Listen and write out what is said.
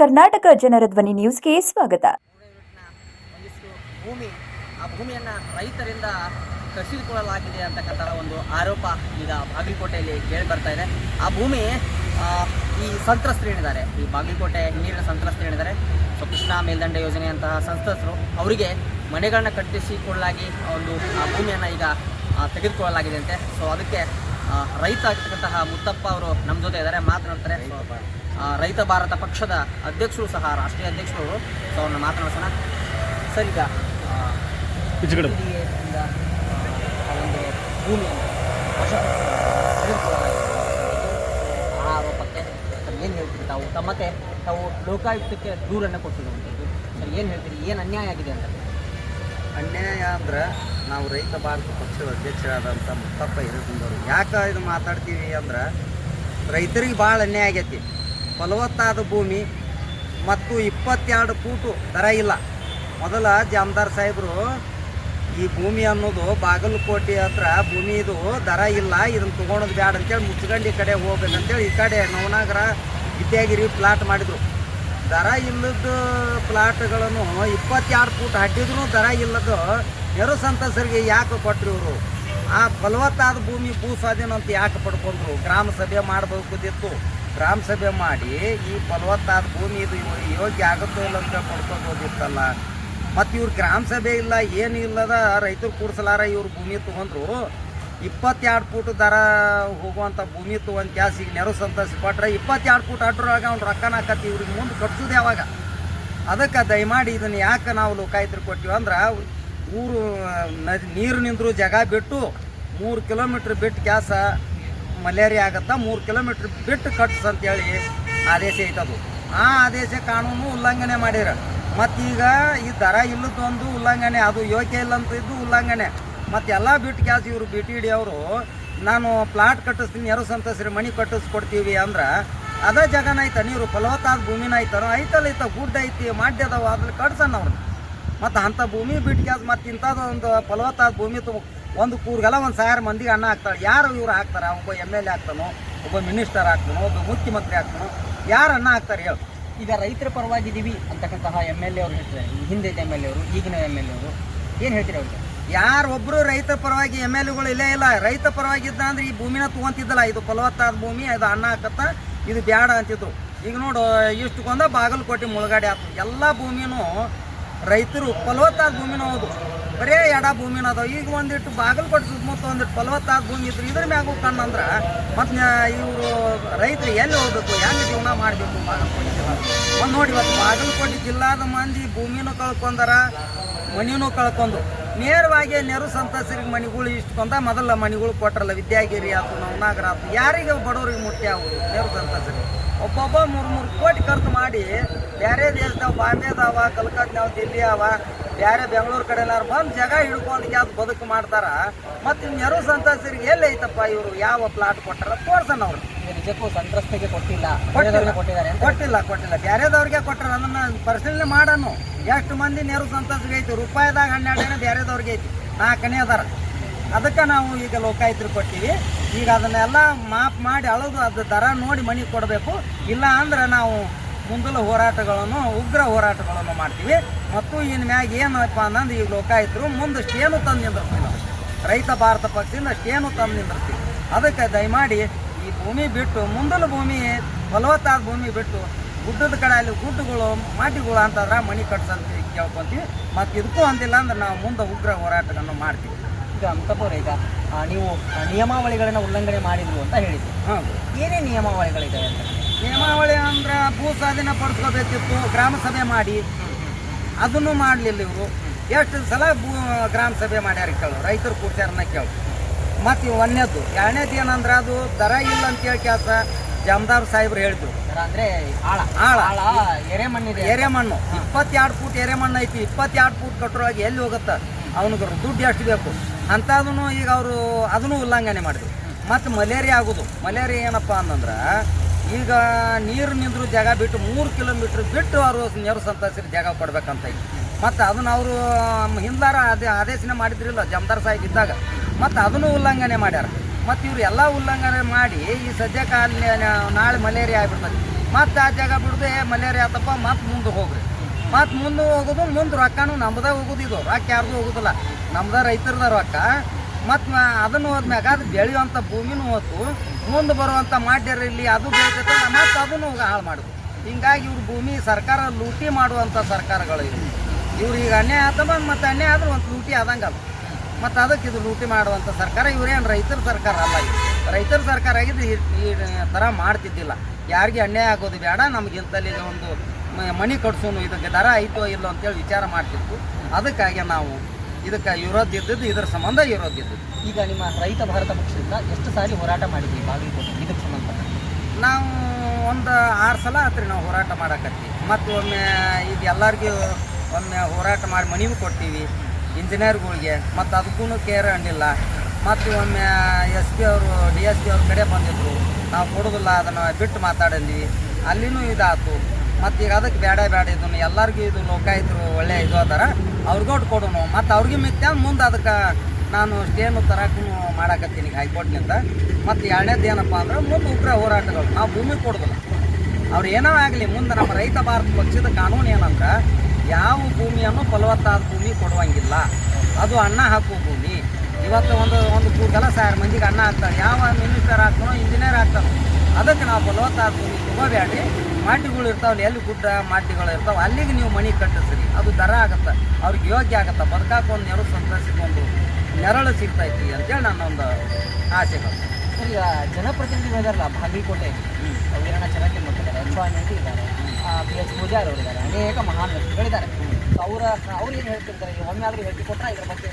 ಕರ್ನಾಟಕ ಜನರ ಧ್ವನಿ ನ್ಯೂಸ್ಗೆ ಸ್ವಾಗತ. ಭೂಮಿ, ಆ ಭೂಮಿಯನ್ನು ರೈತರಿಂದ ಕಸಿದುಕೊಳ್ಳಲಾಗಿದೆ ಅಂತಕ್ಕಂಥ ಒಂದು ಆರೋಪ ಈಗ ಬಾಗಲಕೋಟೆಯಲ್ಲಿ ಕೇಳಿ ಬರ್ತಾ ಇದೆ. ಆ ಭೂಮಿ ಈ ಸಂತ್ರಸ್ತರು ಹೇಳಿದ್ದಾರೆ ಈ ಬಾಗಲಕೋಟೆ ನೀರಿನ ಸಂತ್ರಸ್ತರೇನಿದ್ದಾರೆ ಸೊ ಕೃಷ್ಣ ಮೇಲ್ದಂಡೆ ಯೋಜನೆಯಂತಹ ಸಂಸ್ಥರು ಅವರಿಗೆ ಮನೆಗಳನ್ನು ಕಟ್ಟಿಸಿಕೊಳ್ಳಲಾಗಿ ಒಂದು ಭೂಮಿಯನ್ನು ಈಗ ತೆಗೆದುಕೊಳ್ಳಲಾಗಿದೆ ಅಂತೆ ಸೊ ಅದಕ್ಕೆ ರೈತ ಆಗಿರ್ತಕ್ಕಂತಹ ಮುತ್ತಪ್ಪ ಅವರು ನಮ್ಮ ಜೊತೆ ಇದ್ದಾರೆ ಮಾತನಾಡ್ತಾರೆ. ರೈತ ಭಾರತ ಪಕ್ಷದ ಅಧ್ಯಕ್ಷರು ಸಹ ರಾಷ್ಟ್ರೀಯ ಅಧ್ಯಕ್ಷರು ಸೊ ಅವ್ರನ್ನ ಮಾತನಾಡಿಸೋಣ. ಸರ್ ಈಗ ಒಂದು ಭೂಮಿಯನ್ನು ಆ ಆರೋಪಕ್ಕೆ ಏನು ಹೇಳ್ತೀವಿ ತಾವು? ತಮ್ಮತ್ತೆ ತಾವು ಲೋಕಾಯುಕ್ತಕ್ಕೆ ದೂರನ್ನು ಕೊಟ್ಟಿರುವಂಥದ್ದು ಸರ್, ಏನು ಹೇಳ್ತೀರಿ? ಏನು ಅನ್ಯಾಯ ಆಗಿದೆ ಅಂತ? ಅನ್ಯಾಯ ಅಂದ್ರೆ ನಾವು ರೈತ ಭಾರತ ಪಕ್ಷದ ಅಧ್ಯಕ್ಷರಾದಂಥ ಮುತ್ತಪ್ಪ ಹಿರೇಗುಂದವರು ಯಾಕೆ ಇದು ಮಾತಾಡ್ತೀವಿ ಅಂದ್ರೆ ರೈತರಿಗೆ ಭಾಳ ಅನ್ಯಾಯ ಆಗೈತಿ. ಫಲವತ್ತಾದ ಭೂಮಿ ಮತ್ತು ಇಪ್ಪತ್ತೆರಡು ಫೂಟು ದರ ಇಲ್ಲ. ಮೊದಲ ಜಾಮದಾರ್ ಸಾಹೇಬರು ಈ ಭೂಮಿ ಅನ್ನೋದು ಬಾಗಲಕೋಟೆ ಹತ್ರ ಭೂಮಿ ಇದು ದರ ಇಲ್ಲ, ಇದನ್ನು ತೊಗೊಳೋದು ಬ್ಯಾಡ ಅಂತೇಳಿ ಮುಚ್ಚಗಂಡಿ ಕಡೆ ಹೋಗ್ಬೇಕಂತೇಳಿ ಈ ಕಡೆ ನವನಾಗರ ವಿದ್ಯಾಗಿರಿ ಪ್ಲಾಟ್ ಮಾಡಿದ್ರು. ದರ ಇಲ್ಲದ ಪ್ಲಾಟ್ಗಳನ್ನು ಇಪ್ಪತ್ತೆರಡು ಫೂಟ್ ಹಟ್ಟಿದ್ರು ದರ ಇಲ್ಲದ ನೆರು ಸಂತಸರಿಗೆ ಯಾಕೆ ಕೊಟ್ಟರು ಇವರು? ಆ ಫಲವತ್ತಾದ ಭೂಮಿ ಭೂ ಸ್ವಾಧೀನ ಅಂತ ಯಾಕೆ ಪಡ್ಕೊಂಡ್ರು? ಗ್ರಾಮ ಸಭೆ ಮಾಡಬೇಕುದಿತ್ತು. ಗ್ರಾಮ ಸಭೆ ಮಾಡಿ ಈ ಫಲವತ್ತಾದ ಭೂಮಿ ಇದು ಯೋಗ್ಯ ಆಗುತ್ತೋ ಇಲ್ಲ ಅಂತ ಪಡ್ಕೊಬೋದಿತ್ತಲ್ಲ ಮತ್ತು ಇವ್ರು ಗ್ರಾಮ ಸಭೆ ಇಲ್ಲ, ಏನು ಇಲ್ಲದ ರೈತರು ಕೂಡ್ಸಲಾರ ಇವ್ರು ಭೂಮಿ ತೊಗೊಂಡ್ರು. ಇಪ್ಪತ್ತೆರಡು ಫೂಟ್ ದರ ಹೋಗುವಂಥ ಭೂಮಿ ತೊಗೊಂಡು ಗ್ಯಾಸ್ ಈಗ ನೆರವು ಸಂತೋಷ ಕೊಟ್ಟರೆ ಇಪ್ಪತ್ತೆರಡು ಫೂಟ್ ಅಡ್ರೊಳಗೆ ಅವ್ನು ರೊಕ್ಕನ ಹಾಕತ್ತಿ, ಇವ್ರಿಗೆ ಮುಂದೆ ಕಟ್ಸೋದು ಯಾವಾಗ ಅದಕ್ಕೆ ದಯಮಾಡಿ ಇದನ್ನು ಯಾಕೆ ನಾವು ಲೋಕಾಯುತರು ಕೊಟ್ಟಿವಿ ಅಂದ್ರೆ, ಊರು, ನದಿ, ನೀರು ನಿಂದ್ರು ಜಾಗ ಬಿಟ್ಟು ಮೂರು ಕಿಲೋಮೀಟ್ರ್ ಬಿಟ್ಟು ಗ್ಯಾಸ ಮಲೇರಿಯಾ ಆಗತ್ತಾ, ಮೂರು ಕಿಲೋಮೀಟ್ರ್ ಬಿಟ್ಟು ಕಟ್ಸ್ ಅಂತೇಳಿ ಆದೇಶ ಐತದು. ಆ ಆದೇಶ ಕಾನೂನು ಉಲ್ಲಂಘನೆ ಮಾಡ್ಯಾರ ಮತ್ತೀಗ ಈ ದರ ಇಲ್ಲದೊಂದು ಉಲ್ಲಂಘನೆ, ಅದು ಯೋಗ್ಯ ಇಲ್ಲ ಅಂತ ಇದ್ದು ಉಲ್ಲಂಘನೆ. ಮತ್ತು ಎಲ್ಲ ಬಿಟ್ಟು ಕ್ಯಾಸ್ ಇವರು ಬಿ ಟಿ ಅವರು, ನಾನು ಪ್ಲಾಟ್ ಕಟ್ಟಿಸ್ತೀನಿ ಯಾರು ಸಂತಸ್ರಿ ಮನೆ ಕಟ್ಟಿಸ್ಕೊಡ್ತೀವಿ ಅಂದ್ರೆ ಅದೇ ಜಾಗನ ಐತ, ನೀರು ಫಲವತ್ತಾದ ಭೂಮಿನ ಐತನೋ ಐತಲ್ಲ ಐತ ಗುಡ್ಡ ಐತಿ ಮಾಡ್ಯದವ ಅದ್ರಲ್ಲಿ ಕಟ್ಸಣ್ಣ ಅವ್ರನ್ನ ಮತ್ತು ಅಂಥ ಭೂಮಿ ಬಿಟ್ಟು ಕ್ಯಾಸ್, ಮತ್ತು ಇಂಥದ್ದೊಂದು ಫಲವತ್ತಾದ ಭೂಮಿ ಒಂದು ಕೂರ್ಗೆಲ್ಲ ಒಂದು ಸಾವಿರ ಮಂದಿಗೆ ಅನ್ನ ಹಾಕ್ತಾಳೆ. ಯಾರು ಇವ್ರು ಹಾಕ್ತಾರೆ? ಒಬ್ಬ ಎಂ ಎಲ್ ಎ ಆಗ್ತಾನೋ ಒಬ್ಬ ಮಿನಿಸ್ಟರ್ ಆಗ್ತಾನೋ ಒಬ್ಬ ಮುಖ್ಯಮಂತ್ರಿ ಆಗ್ತಾನೋ ಯಾರು ಅನ್ನ ಹಾಕ್ತಾರೆ ಹೇಳು. ಈಗ ರೈತರ ಪರವಾಗಿದ್ದೀವಿ ಅಂತಕ್ಕಂತಹ ಎಂ ಎಲ್ ಎ ಅವರು ಹೇಳ್ತಾರೆ ಹಿಂದೆ ಎಂ ಎಲ್ ಎ ಅವರು, ಈಗಿನ ಎಂ ಎಲ್ ಎ ಅವರು. ಏನು ಹೇಳ್ತೀರಿ ಅವ್ರಿಗೆ? ಯಾರೊಬ್ಬರು ರೈತ ಪರವಾಗಿ ಎಂ ಎಲ್ ಎಗಳು ಇಲ್ಲೇ ಇಲ್ಲ. ರೈತ ಪರವಾಗಿದ್ದ ಅಂದ್ರೆ ಈ ಭೂಮಿನ ತೊಗೊಂತಿದ್ದಲ್ಲ ಇದು ಫಲವತ್ತಾದ ಭೂಮಿ, ಇದು ಅನ್ನ ಹಾಕತ್ತ, ಇದು ಬ್ಯಾಡ ಅಂತಿದ್ರು. ಈಗ ನೋಡು ಇಷ್ಟಕ್ಕೊಂದ ಬಾಗಲಕೋಟೆ ಮುಳುಗಡೆ ಆಯ್ತು ಎಲ್ಲ ಭೂಮಿನೂ ರೈತರು ಫಲವತ್ತಾದ ಭೂಮಿನೂ ಹೌದು. ಬರೇ ಎಡ ಭೂಮಿನ ಅದಾವ. ಈಗ ಒಂದಿಟ್ಟು ಬಾಗಲಕೋಟೆ ಸುತ್ತಮುತ್ತ ಒಂದಿಟ್ಟು ಫಲವತ್ತಾದ ಭೂಮಿ ಇದ್ರು ಇದ್ರ ಮ್ಯಾಗ ಕಣ್ಣಂದ್ರೆ ಮತ್ತು ಇವರು ರೈತರು ಎಲ್ಲಿ ಹೋಗ್ಬೇಕು, ಹೆಂಗೆ ಜೀವನ ಮಾಡಬೇಕು ಬಾಗಲಕೋಟೆ ಜಿಲ್ಲಾ? ಒಂದು ನೋಡಿ ಇವತ್ತು ಬಾಗಲಕೋಟೆ ಜಿಲ್ಲಾದ ಮಂದಿ ಭೂಮಿನೂ ಕಳ್ಕೊಂಡಾರ ಮನಿನೂ ಕಳ್ಕೊಂಡು ನೇರವಾಗಿ ನೆರು ಸಂತಸರಿಗೆ ಮನಿಗಳು ಇಷ್ಟುಕೊಂಡ ಮೊದಲ ಮನಿಗಳು ಕೊಟ್ರಲ್ಲ ವಿದ್ಯಾಗಿರಿ ಆತು ನವನಾಗರ ಆತು ಯಾರಿಗೆ ಬಡವ್ರಿಗೆ ಮುಟ್ಟ್ಯಾವು ನೆರು ಸಂತಸರಿಗೆ. ಒಬ್ಬೊಬ್ಬ ಮೂರು ಮೂರು ಕೋಟಿ ಖರ್ಚು ಮಾಡಿ ಬೇರೆ ದೇಶದವ, ಬಾಂಬೆದಾವ ಕಲ್ಕತ್ತಾವ ದಿಲ್ಲಿ ಅವ ಬೇರೆ ಬೆಂಗಳೂರು ಕಡೆ ಎಲ್ಲಾರು ಬಂದು ಜಗ ಹಿಡ್ಕೊಂಡು ಯಾವ್ದು ಬದುಕು ಮಾಡ್ತಾರ. ಮತ್ತು ಯಾರು ಸಂತಸರಿಗೆ ಎಲ್ಲಿ ಐತಪ್ಪ ಇವರು? ಯಾವ ಪ್ಲಾಟ್ ಕೊಟ್ಟಾರ? ತೋರ್ಸನ್ ಅವ್ರು. ನಿಜಕ್ಕೂ ಸಂತ್ರಸ್ತೆಗೆ ಕೊಟ್ಟಿಲ್ಲ. ಕೊಟ್ಟಿದ್ದಾರೆ ಕೊಟ್ಟಿಲ್ಲ ಕೊಟ್ಟಿಲ್ಲ. ಬೇರೆದವ್ರಿಗೆ ಕೊಟ್ಟಾರ ಅದನ್ನ ಪರಿಶೀಲನೆ ಮಾಡನು. ಎಷ್ಟು ಮಂದಿ ನೆರವು ಸಂತಸ್ಗೆ ಐತಿ? ರೂಪಾಯಿದಾಗ ಹನ್ನೆರಡನೇ ಬೇರೆದವ್ರಿಗೆ ಐತಿ. ನಾಲ್ಕನೇ ಅದಾರ. ಅದಕ್ಕೆ ನಾವು ಈಗ ಲೋಕಾಯುತರು ಕೊಟ್ಟಿವಿ. ಈಗ ಅದನ್ನೆಲ್ಲ ಮಾಪ್ ಮಾಡಿ ಅಳದು ಅದು ದರ ನೋಡಿ ಮನೆಗೆ ಕೊಡಬೇಕು. ಇಲ್ಲ ಅಂದ್ರೆ ನಾವು ಮುಂದಲ ಹೋರಾಟಗಳನ್ನು ಉಗ್ರ ಹೋರಾಟಗಳನ್ನು ಮಾಡ್ತೀವಿ. ಮತ್ತು ಇನ್ನು ಮ್ಯಾಗ ಏನಪ್ಪ ಅನ್ನಂದು ಈಗ ಲೋಕಾಯಿತರು ಮುಂದೆ ಸ್ಟೇನು ತಂದು ನಿಂದಿರ್ತೀವಿ ನಾವು. ರೈತ ಭಾರತ ಪಕ್ಷದಿಂದ ಸ್ಟೇನು ತಂದು ನಿಂದಿರ್ತೀವಿ ಅದಕ್ಕೆ ದಯಮಾಡಿ ಈ ಭೂಮಿ ಬಿಟ್ಟು ಮುಂದಲ ಭೂಮಿ ಫಲವತ್ತಾದ ಭೂಮಿ ಬಿಟ್ಟು ಗುಡ್ಡದ ಕಡೆ ಅಲ್ಲಿ ಗುಡ್ಡಗಳು ಮಾಟಿಗಳು ಅಂತಂದ್ರೆ ಮಣಿ ಕಟ್ಸಂತ ಕೇಳ್ಕೊತೀವಿ ಮತ್ತು ಇದಕ್ಕೂ ಅಂದಿಲ್ಲ ಅಂದ್ರೆ ನಾವು ಮುಂದೆ ಉಗ್ರ ಹೋರಾಟಗಳನ್ನು ಮಾಡ್ತೀವಿ. ಈಗ ಮುತ್ತಪ್ಪವ್ರೆ ಈಗ ನೀವು ನಿಯಮಾವಳಿಗಳನ್ನ ಉಲ್ಲಂಘನೆ ಮಾಡಿದ್ರು ಅಂತ ಹೇಳಿದ್ರು. ಹಾಂ ಏನೇ ನಿಯಮಾವಳಿಗಳಿದೆ ಅಂತ? ನಿಯಮಾವಳಿ ಅಂದ್ರೆ ಭೂ ಸ್ವಾಧೀನ ಪಡಿಸ್ಕೋಬೇಕಿತ್ತು ಗ್ರಾಮ ಸಭೆ ಮಾಡಿ. ಅದನ್ನು ಮಾಡಲಿಲ್ಲ ಇವರು. ಎಷ್ಟು ಸಲ ಭೂ ಗ್ರಾಮ ಸಭೆ ಮಾಡ್ಯಾರ ಕೇಳು ರೈತರು ಕೂಡ್ಸ್ಯಾರನ್ನ ಕೇಳು. ಮತ್ತು ಒಂದನೇದು ಎರಡನೇದು ಏನಂದ್ರೆ ಅದು ದರ ಇಲ್ಲ ಅಂತೇಳಿ ಕೆಲಸ ಜಮದಾರ್ ಸಾಹೇಬ್ರು ಹೇಳಿದ್ರು. ದರ ಅಂದ್ರೆ ಆಳ. ಆಳ. ಆಳ ಎರೆಮಣ್ಣಿದೆ ಎರೆಮಣ್ಣು ಇಪ್ಪತ್ತೆರಡು ಫೂಟ್ ಎರೆಮಣ್ಣು ಐತಿ ಇಪ್ಪತ್ತೆರಡು ಫೂಟ್ ಕಟ್ಟರೊಳಗೆ ಎಲ್ಲಿ ಹೋಗುತ್ತೆ? ಅವನಿಗೆ ದುಡ್ಡು ಎಷ್ಟು ಬೇಕು? ಅಂಥದನ್ನು ಈಗ ಅವರು ಅದನ್ನು ಉಲ್ಲಂಘನೆ ಮಾಡಿದ್ರು. ಮತ್ತು ಮಲೇರಿಯಾ ಆಗೋದು. ಮಲೇರಿಯಾ ಏನಪ್ಪ ಅಂತಂದ್ರೆ ಈಗ ನೀರು ನಿಂದ್ರು ಜಾಗ ಬಿಟ್ಟು ಮೂರು ಕಿಲೋಮೀಟ್ರ್ ಬಿಟ್ಟು ಅವರು ನೆರು ಸಂತಸರಿ ಜಾಗ ಕೊಡ್ಬೇಕಂತ ಮತ್ತು ಅದನ್ನು ಅವರು ಹಿಂದಾರ ಅದೇ ಆದೇಶನ ಮಾಡಿದ್ರಿಲ್ಲ, ಜಮದಾರ್ ಸಾಹೇಬ್ ಇದ್ದಾಗ. ಮತ್ತು ಅದನ್ನು ಉಲ್ಲಂಘನೆ ಮಾಡ್ಯಾರ. ಮತ್ತು ಇವರು ಎಲ್ಲ ಉಲ್ಲಂಘನೆ ಮಾಡಿ ಈ ಸದ್ಯಕ್ಕೆ ಅಲ್ಲಿ ನಾಳೆ ಮಲೇರಿಯಾ ಆಗಿಬಿಡ್ತದೆ. ಮತ್ತು ಆ ಜಾಗ ಬಿಡದೆ ಮಲೇರಿಯಾ ಆತಪ್ಪ, ಮತ್ತು ಮುಂದೆ ಹೋಗ್ರಿ. ಮತ್ತು ಮುಂದೆ ಹೋಗೋದು, ಮುಂದೆ ರೊಕ್ಕನೂ ನಮ್ಮದೇ ಹೋಗೋದು ಇದು ರೊಕ್ಕ ಯಾರ್ದು ಹೋಗೋದಿಲ್ಲ. ನಮ್ಮದ ರೈತರದ ರೊಕ್ಕ. ಮತ್ತು ಅದನ್ನು ಹೋದ್ಮ್ಯಾಗ ಅದು ಬೆಳೆಯುವಂಥ ಭೂಮಿನೂ ಹೋತು, ಮುಂದೆ ಬರುವಂಥ ಮಾಡ್ಯಾರ ಇಲ್ಲಿ ಅದು ಬೆಳಿತೈತೆ ಮತ್ತು ಅದನ್ನು ಹಾಳು ಮಾಡುದು ಹಿಂಗಾಗಿ ಇವ್ರ ಭೂಮಿ ಸರ್ಕಾರ ಲೂಟಿ ಮಾಡುವಂಥ ಸರ್ಕಾರಗಳು ಇವು ಇವ್ರು ಈಗ ಅನ್ಯಾಯ ಆತವ ಮತ್ತು ಅನ್ಯಾಯ ಆದ್ರೆ ಒಂದು ಲೂಟಿ ಆದಂಗಲ್ಲ. ಮತ್ತು ಅದಕ್ಕೆ ಇದು ಲೂಟಿ ಮಾಡುವಂಥ ಸರ್ಕಾರ, ಇವರೇನು ರೈತರ ಸರ್ಕಾರ ಅಲ್ಲ ಇದು ರೈತರ ಸರ್ಕಾರ ಆಗಿದ್ದು ಈ ಥರ ಮಾಡ್ತಿದ್ದಿಲ್ಲ. ಯಾರಿಗೆ ಅನ್ಯಾಯ ಆಗೋದು ಬೇಡ, ನಮ್ಗೆ ಇಂಥಲ್ಲಿ ಒಂದು ಮನಿ ಕಟ್ಸೋನು ಇದಕ್ಕೆ ದರ ಐತೋ ಇಲ್ಲೋ ಅಂತೇಳಿ ವಿಚಾರ ಮಾಡ್ತಿತ್ತು ಅದಕ್ಕಾಗಿ ನಾವು ಇದಕ್ಕೆ ವಿರೋಧ ಇದ್ದದ್ದು ಇದರ ಸಂಬಂಧ ವಿರೋಧ ಇದ್ದದ್ದು. ಈಗ ನಿಮ್ಮ ರೈತ ಭಾರತ ಪಕ್ಷದಿಂದ ಎಷ್ಟು ಸಾರಿ ಹೋರಾಟ ಮಾಡಿದ್ವಿ ಬಾಗಲಕೋಟೆ? ಇದಕ್ಕೆ ಸಂಬಂಧ ನಾವು ಒಂದು ಆರು ಸಲ ಆತ್ರಿ ನಾವು ಹೋರಾಟ ಮಾಡಕತ್ತಿ ಮತ್ತು ಒಮ್ಮೆ ಇದು ಎಲ್ಲರಿಗೂ ಒಮ್ಮೆ ಹೋರಾಟ ಮಾಡಿ ಮನವಿ ಕೊಡ್ತೀವಿ ಇಂಜಿನಿಯರ್ಗಳಿಗೆ ಮತ್ತು ಅದಕ್ಕೂ ಕೇರ್ ಹಣ್ಣಿಲ್ಲ ಮತ್ತು ಒಮ್ಮೆ ಎಸ್ ಪಿ ಅವರು ಡಿ ಎಸ್ ಪಿ ಅವ್ರ ಕಡೆ ಬಂದಿದ್ರು. ನಾವು ಕೊಡೋದಿಲ್ಲ ಅದನ್ನು ಬಿಟ್ಟು ಮಾತಾಡಿದ್ವಿ. ಅಲ್ಲಿನೂ ಇದಾತು. ಮತ್ತು ಈಗ ಅದಕ್ಕೆ ಬೇಡ ಬೇಡ ಇದನ್ನು ಎಲ್ಲರಿಗೂ ಇದು ಲೋಕಾಯಿತರು ಒಳ್ಳೆ ಇದು ಅದಾರ. ಅವ್ರು ಕೊಡೋಣ ಮತ್ತು ಅವ್ರಿಗೆ ಮಿತ್ಯ ಮುಂದೆ ಅದಕ್ಕೆ ನಾನು ಸ್ಟೇನು ತರಕ್ಕೂ ಮಾಡಾಕತ್ತೀನಿ ಈಗ ಹೈಕೋರ್ಟ್ನಿಂದ. ಮತ್ತು ಎರಡನೇದು ಏನಪ್ಪ ಅಂದ್ರೆ ಮುಂದೆ ಉಗ್ರ ಹೋರಾಟಗಳು. ನಾವು ಭೂಮಿ ಕೊಡೋದಿಲ್ಲ. ಅವ್ರು ಏನೋ ಆಗಲಿ, ಮುಂದೆ ನಮ್ಮ ರೈತ ಭಾರತ ಪಕ್ಷದ ಕಾನೂನು ಏನಂದ್ರೆ ಯಾವ ಭೂಮಿಯನ್ನು ಫಲವತ್ತಾದ ಭೂಮಿ ಕೊಡುವಂಗಿಲ್ಲ. ಅದು ಅನ್ನ ಹಾಕುವ ಭೂಮಿ. ಇವತ್ತು ಒಂದು ಒಂದು ಕೂದಲ ಸಾವಿರ ಮಂದಿಗೆ ಅನ್ನ ಹಾಕ್ತಾರೆ. ಯಾವ ಮಿನಿಸ್ಟರ್ ಹಾಕ್ತಾನೋ, ಇಂಜಿನಿಯರ್ ಹಾಕ್ತಾನೋ. ಅದಕ್ಕೆ ನಾವು ಫಲವತ್ತಾದ ಭೂಮಿ ತಗೋಬೇಡ್ರಿ ಮಾಟಿಗಳು ಇರ್ತಾವಲ್ಲ ಎಲ್ಲಿ ಗುಡ್ಡ ಮಾಟಿಗಳು ಇರ್ತಾವೆ ಅಲ್ಲಿಗೆ ನೀವು ಮಣಿ ಕಟ್ಟಿಸ್ರಿ. ಅದು ದರ ಆಗುತ್ತೆ ಅವ್ರಿಗೆ ಯೋಗ್ಯ ಆಗುತ್ತೆ. ಬದುಕಾಕ ಒಂದು ನೆರಳು ನೆರಳು ಸಿಗ್ತೈತಿ ಅಂತೇಳಿ ನನ್ನೊಂದು ಆಸೆಗಳು ಸರಿ ಈಗ ಜನಪ್ರತಿನಿಧಿಗಳು ಇದಾರಲ್ಲ ಬಾಗಲಕೋಟೆ ವೀರಣ್ಣ ಚೆನ್ನಾಗಿ ಮಾಡ್ತಿದ್ದಾರೆ ಎಚ್ ಇದ್ದಾರೆ. ಬಿ ಎಸ್ ಪೂಜಾರಿ ಅವರು ಇದ್ದಾರೆ ಅನೇಕ ಮಹಾನ್ ವ್ಯಕ್ತಿಗಳಿದ್ದಾರೆ ಅವರ ಅವ್ರು ಏನು ಹೇಳ್ತಿರ್ತಾರೆ? ಈಗ ಒಮ್ಮೆ ಆದರೂ ಹೇಳ್ತಿ ಕೊಟ್ಟರೆ ಇದ್ರ ಬಗ್ಗೆ